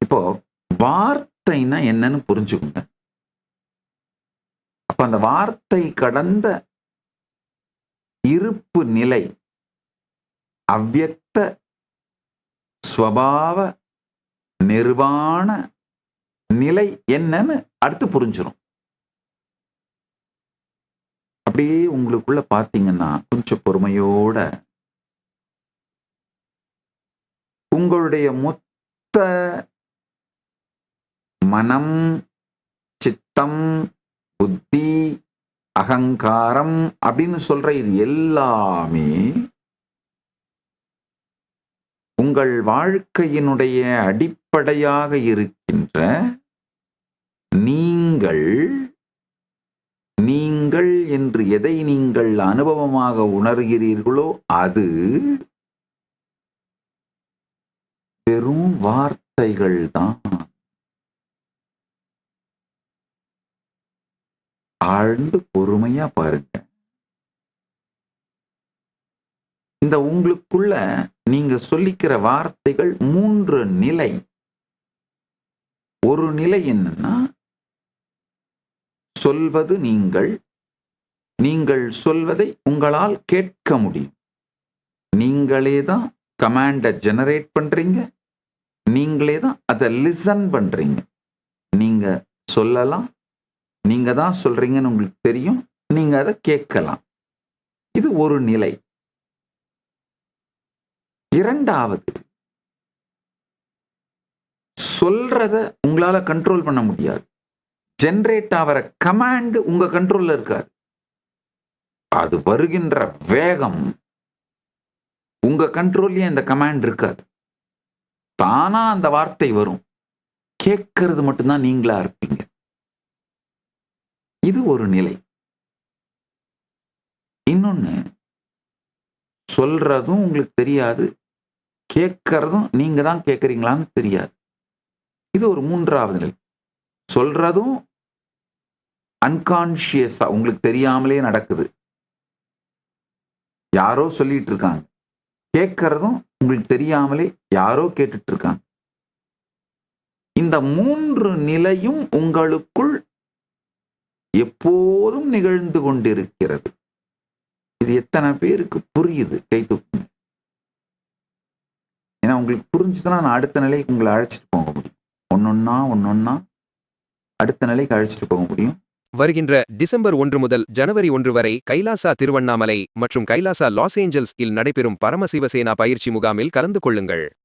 இப்போ வார்த்தைன்னா என்னன்னு புரிஞ்சுக்கோங்க. அப்ப அந்த வார்த்தை கடந்த இருப்பு நிலை அவ்வக்த ஸ்வபாவ நிர்வாண நிலை என்னன்னு அடுத்து புரிஞ்சிடும் அப்படியே உங்களுக்குள்ள பாத்தீங்கன்னா கொஞ்சம் பொறுமையோட உங்களுடைய மொத்த மனம் சித்தம் புத்தி அகங்காரம் அப்படின்னு சொல்ற இது எல்லாமே உங்கள் வாழ்க்கையினுடைய அடிப்படையாக இருக்கின்ற நீங்கள் நீங்கள் என்று எதை நீங்கள் அனுபவமாக உணர்கிறீர்களோ அது வெறும் வார்த்தைகள் தான் ஆழ்ந்து பொறுமையா பாருங்க. இந்த உங்களுக்குள்ள நீங்க சொல்லிக்கிற வார்த்தைகள் மூன்று நிலை. ஒரு நிலை என்னன்னா சொல்வது நீங்கள் நீங்கள் சொல்வதை உங்களால் கேட்க முடியும். நீங்களே தான் கமாண்டை ஜெனரேட் பண்றீங்க. நீங்களே தான் அதை லிசன் பண்றீங்க. நீங்க சொல்லலாம் நீங்க தான் சொல்றீங்கன்னு உங்களுக்கு தெரியும். நீங்க அதை கேட்கலாம். இது ஒரு நிலை. இரண்டாவது சொல்றத உங்களால கண்ட்ரோல் பண்ண முடியாது. ஜென்ரேட் ஆகிற கமாண்ட் உங்க கண்ட்ரோல்ல இருக்காது. அது வருகின்ற வேகம் உங்க கண்ட்ரோல்லயே அந்த கமாண்ட் இருக்காது. தானா அந்த வார்த்தை வரும். கேட்கறது மட்டும்தான் நீங்களா இருப்பீங்க. இது ஒரு நிலை. இன்னொன்னு சொல்றதும் உங்களுக்கு தெரியாது. கேட்கறதும் நீங்க தான் கேட்குறீங்களான்னு தெரியாது. இது ஒரு மூன்றாவது நிலை. சொல்றதும் அன்கான்ஷியஸா உங்களுக்கு தெரியாமலே நடக்குது. யாரோ சொல்லிட்டு இருக்காங்க. கேட்கறதும் உங்களுக்கு தெரியாமலே யாரோ கேட்டுட்டு இருக்காங்க. இந்த மூன்று நிலையும் உங்களுக்குள் எப்போதும் நிகழ்ந்து கொண்டிருக்கிறது. இது எத்தனை பேருக்கு புரியுது? கை தூக்குங்க. ஏன்னா உங்களுக்கு புரிஞ்சுதுன்னா நான் அடுத்த நிலைக்கு உங்களை அழைச்சிட்டு போக முடியும். ஒன்னொன்னா ஒன்னொன்னா அடுத்த நிலைக்கு அழைச்சிட்டு போக முடியும். வருகின்ற டிசம்பர் ஒன்று முதல் ஜனவரி ஒன்று வரை கைலாசா திருவண்ணாமலை மற்றும் கைலாசா லாஸ் ஏஞ்சல்ஸ் இல் நடைபெறும் பரமசிவசேனா பயிற்சி முகாமில் கலந்து கொள்ளுங்கள்.